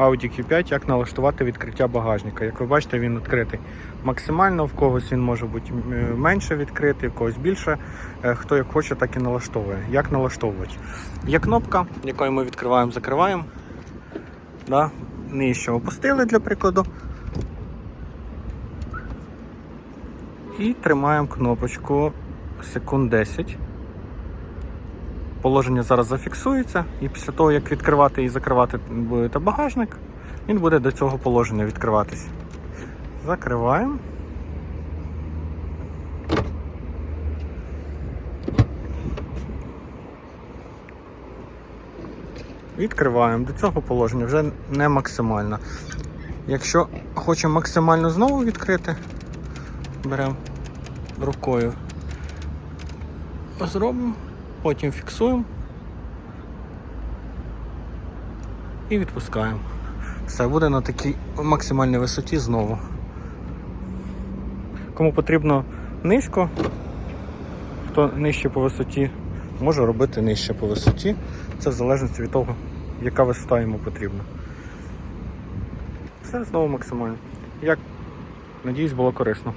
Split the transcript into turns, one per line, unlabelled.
Audi Q5, як налаштувати відкриття багажника. Як ви бачите, він відкритий максимально, в когось він може бути менше відкритий, в когось більше. Е, Хто як хоче, так і налаштовує. Як налаштовувати? Є кнопка, якою ми відкриваємо, закриваємо. Да? Нижче опустили для прикладу. І тримаємо кнопочку секунд 10. Положення зараз зафіксується, і після того, як відкривати і закривати будете багажник, він буде до цього положення відкриватися. Закриваємо. Відкриваємо. До цього положення вже не максимально. Якщо хочемо максимально знову відкрити, беремо рукою, зробимо, потім фіксуємо і відпускаємо. Все буде на такій максимальній висоті знову. Кому потрібно низько, хто нижче по висоті, може робити нижче по висоті. Це в залежності від того, яка висота йому потрібна. Все знову максимально. Як надіюсь, було корисно.